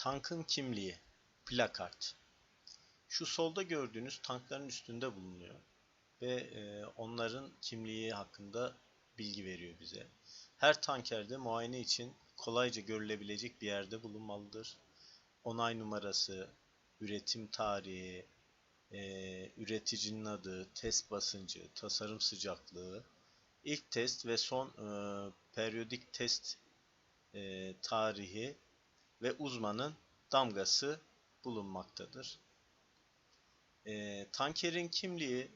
Tankın kimliği, plakart. Şu solda gördüğünüz tankların üstünde bulunuyor ve e, onların kimliği hakkında bilgi veriyor bize. Her tankerde muayene için kolayca görülebilecek bir yerde bulunmalıdır. Onay numarası, üretim tarihi, e, üreticinin adı, test basıncı, tasarım sıcaklığı, ilk test ve son e, periyodik test e, tarihi ve uzmanın damgası bulunmaktadır. E, tankerin kimliği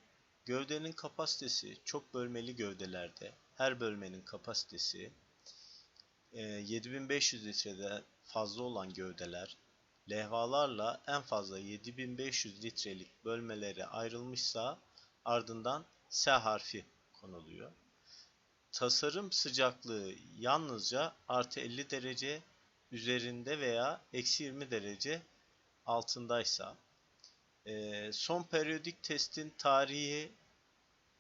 gövdenin kapasitesi çok bölmeli gövdelerde her bölmenin kapasitesi e, 7500 litreden fazla olan gövdeler levhalarla en fazla 7500 litrelik bölmelere ayrılmışsa ardından S harfi konuluyor. Tasarım sıcaklığı yalnızca artı 50 derece üzerinde veya eksi 20 derece altındaysa e, son periyodik testin tarihi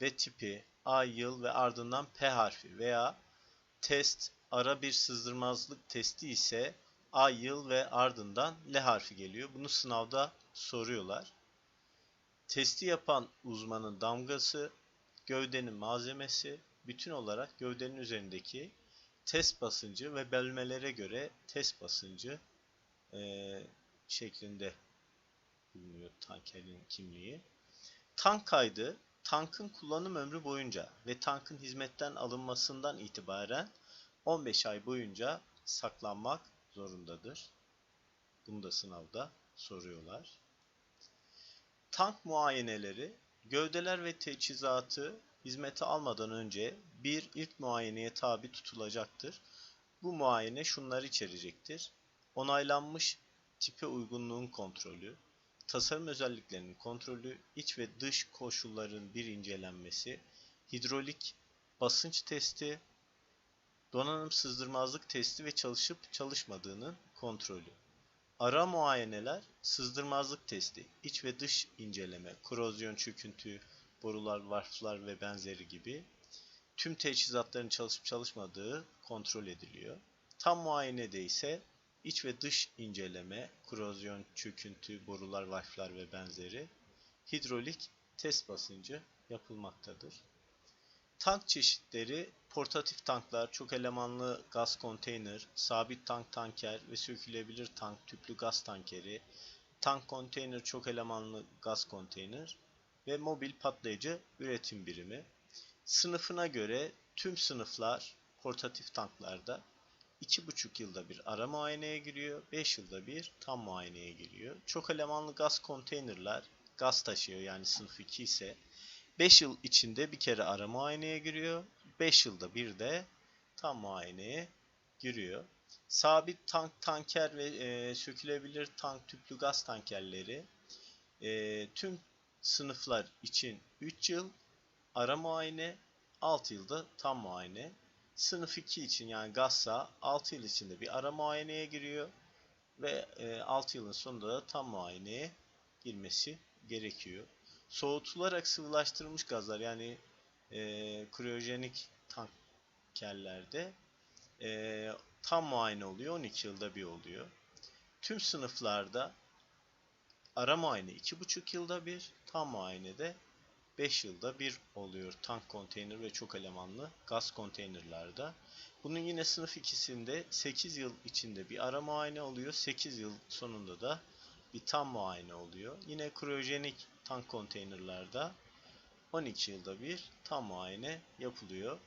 ve tipi, ay, yıl ve ardından P harfi veya test ara bir sızdırmazlık testi ise ay, yıl ve ardından L harfi geliyor. Bunu sınavda soruyorlar. Testi yapan uzmanın damgası, gövdenin malzemesi, bütün olarak gövdenin üzerindeki test basıncı ve bölmelere göre test basıncı e, şeklinde bulunuyor tankerin kimliği. Tank kaydı tankın kullanım ömrü boyunca ve tankın hizmetten alınmasından itibaren 15 ay boyunca saklanmak zorundadır. Bunu da sınavda soruyorlar. Tank muayeneleri gövdeler ve teçhizatı hizmete almadan önce bir ilk muayeneye tabi tutulacaktır. Bu muayene şunları içerecektir. Onaylanmış tipe uygunluğun kontrolü, tasarım özelliklerinin kontrolü, iç ve dış koşulların bir incelenmesi, hidrolik basınç testi, donanım sızdırmazlık testi ve çalışıp çalışmadığının kontrolü. Ara muayeneler, sızdırmazlık testi, iç ve dış inceleme, korozyon çöküntü, borular, varflar ve benzeri gibi tüm teçhizatların çalışıp çalışmadığı kontrol ediliyor. Tam muayenede ise iç ve dış inceleme, korozyon, çöküntü, borular, valflar ve benzeri hidrolik test basıncı yapılmaktadır. Tank çeşitleri portatif tanklar, çok elemanlı gaz konteyner, sabit tank tanker ve sökülebilir tank tüplü gaz tankeri, tank konteyner çok elemanlı gaz konteyner ve mobil patlayıcı üretim birimi. Sınıfına göre tüm sınıflar portatif tanklarda 2,5 yılda bir ara muayeneye giriyor, 5 yılda bir tam muayeneye giriyor. Çok elemanlı gaz konteynerler gaz taşıyor yani sınıf 2 ise 5 yıl içinde bir kere ara muayeneye giriyor. 5 yılda bir de tam muayeneye giriyor. Sabit tank, tanker ve e, sökülebilir tank tüplü gaz tankerleri e, tüm sınıflar için 3 yıl ara muayene, 6 yılda tam muayene. Sınıf 2 için yani gazsa 6 yıl içinde bir ara muayeneye giriyor ve e, 6 yılın sonunda da tam muayeneye girmesi gerekiyor. Soğutularak sıvılaştırılmış gazlar yani e, kriyojenik tankerlerde e, tam muayene oluyor. 12 yılda bir oluyor. Tüm sınıflarda ara muayene 2,5 yılda bir, tam muayenede 5 yılda bir oluyor tank konteyner ve çok elemanlı gaz konteynerlerde. Bunun yine sınıf ikisinde 8 yıl içinde bir ara muayene oluyor. 8 yıl sonunda da bir tam muayene oluyor. Yine kriyojenik tank konteynerlarda 12 yılda bir tam muayene yapılıyor.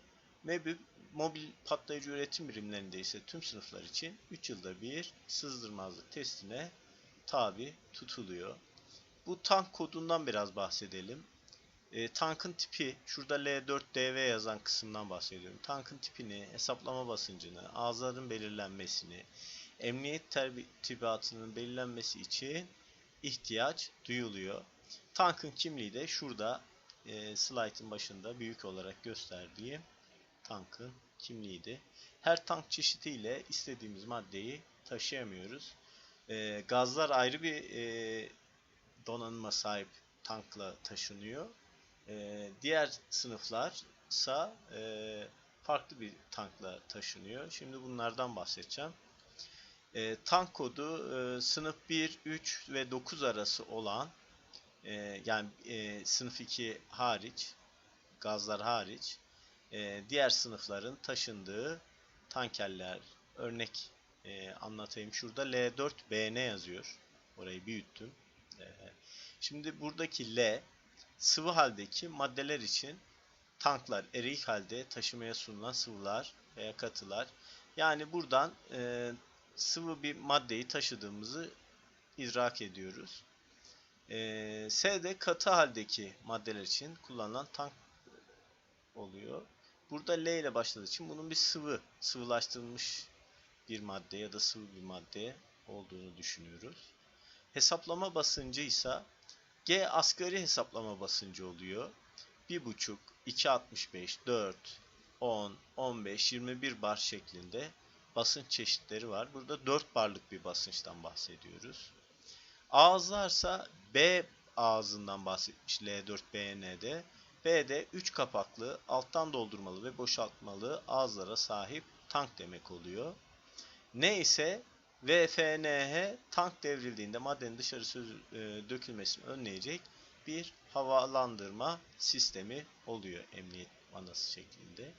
Mebib mobil patlayıcı üretim birimlerinde ise tüm sınıflar için 3 yılda bir sızdırmazlık testine tabi tutuluyor. Bu tank kodundan biraz bahsedelim. E, tankın tipi, şurada L4DV yazan kısımdan bahsediyorum. Tankın tipini, hesaplama basıncını, ağızların belirlenmesini, emniyet tertibatının belirlenmesi için ihtiyaç duyuluyor. Tankın kimliği de şurada e, slaytın başında büyük olarak gösterdiğim tankın kimliğiydi. Her tank çeşidiyle istediğimiz maddeyi taşıyamıyoruz. E, gazlar ayrı bir e, donanıma sahip tankla taşınıyor. E, diğer sınıflarsa e, farklı bir tankla taşınıyor. Şimdi bunlardan bahsedeceğim. E, tank kodu e, sınıf 1, 3 ve 9 arası olan e, yani e, sınıf 2 hariç gazlar hariç e, diğer sınıfların taşındığı tankerler örnek e, anlatayım. Şurada L4BN yazıyor. Orayı büyüttüm. E, şimdi buradaki L sıvı haldeki maddeler için tanklar eriyik halde taşımaya sunulan sıvılar veya katılar. Yani buradan e, sıvı bir maddeyi taşıdığımızı idrak ediyoruz. E, S de katı haldeki maddeler için kullanılan tank oluyor. Burada L ile başladığı için bunun bir sıvı, sıvılaştırılmış bir madde ya da sıvı bir madde olduğunu düşünüyoruz. Hesaplama basıncı ise G asgari hesaplama basıncı oluyor. 1.5, 2.65, 4, 10, 15, 21 bar şeklinde basınç çeşitleri var. Burada 4 barlık bir basınçtan bahsediyoruz. Ağızlarsa B ağzından bahsetmiş L4BN'de. B'de 3 kapaklı, alttan doldurmalı ve boşaltmalı ağızlara sahip tank demek oluyor. N ise VFNH tank devrildiğinde maddenin dışarı e, dökülmesini önleyecek bir havalandırma sistemi oluyor emniyet vanası şeklinde.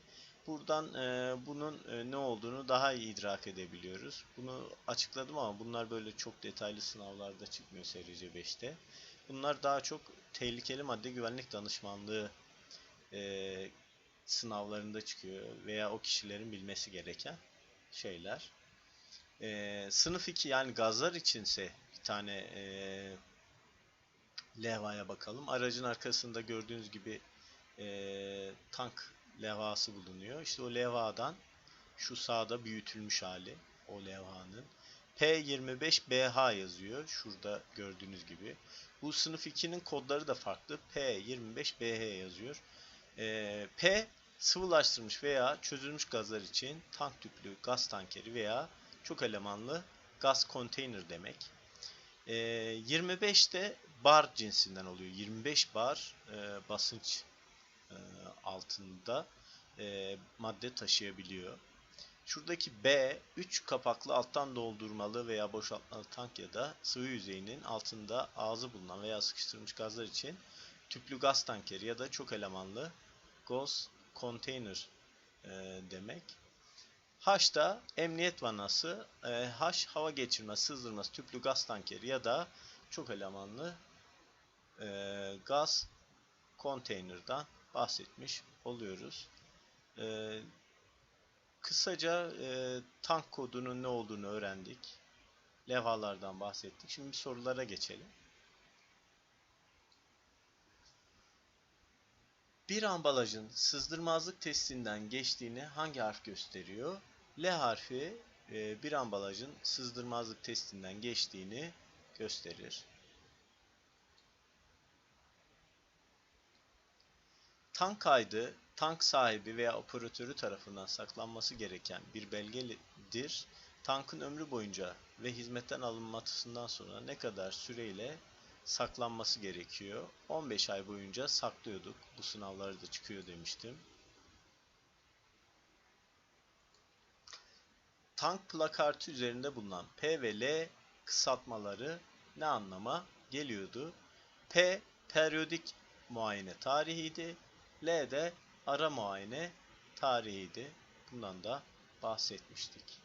Buradan e, bunun e, ne olduğunu daha iyi idrak edebiliyoruz. Bunu açıkladım ama bunlar böyle çok detaylı sınavlarda çıkmıyor SRC 5'te. Bunlar daha çok tehlikeli madde güvenlik danışmanlığı e, sınavlarında çıkıyor veya o kişilerin bilmesi gereken şeyler. E, sınıf 2 yani gazlar içinse bir tane e, levhaya bakalım. Aracın arkasında gördüğünüz gibi e, tank levhası bulunuyor. İşte o levhadan şu sağda büyütülmüş hali o levhanın. P25BH yazıyor. Şurada gördüğünüz gibi. Bu sınıf 2'nin kodları da farklı. P25BH yazıyor. Ee, P sıvılaştırılmış veya çözülmüş gazlar için tank tüplü gaz tankeri veya çok elemanlı gaz konteyner demek. Ee, 25 de bar cinsinden oluyor. 25 bar e, basınç e, altında e, madde taşıyabiliyor. Şuradaki B 3 kapaklı alttan doldurmalı veya boşaltmalı tank ya da sıvı yüzeyinin altında ağzı bulunan veya sıkıştırılmış gazlar için tüplü gaz tankeri ya da çok elemanlı gas container e, demek. H da emniyet vanası, e, H hava geçirme, sızdırması, tüplü gaz tankeri ya da çok elemanlı e, gaz konteynerdan bahsetmiş oluyoruz. E, kısaca e, tank kodunun ne olduğunu öğrendik. Levhalardan bahsettik. Şimdi sorulara geçelim. Bir ambalajın sızdırmazlık testinden geçtiğini hangi harf gösteriyor? L harfi e, bir ambalajın sızdırmazlık testinden geçtiğini gösterir. Tank kaydı, tank sahibi veya operatörü tarafından saklanması gereken bir belgedir. Tankın ömrü boyunca ve hizmetten alınmasından sonra ne kadar süreyle saklanması gerekiyor. 15 ay boyunca saklıyorduk. Bu sınavlarda çıkıyor demiştim. Tank plakartı üzerinde bulunan P ve L kısaltmaları ne anlama geliyordu? P periyodik muayene tarihiydi. L de ara muayene tarihiydi. Bundan da bahsetmiştik.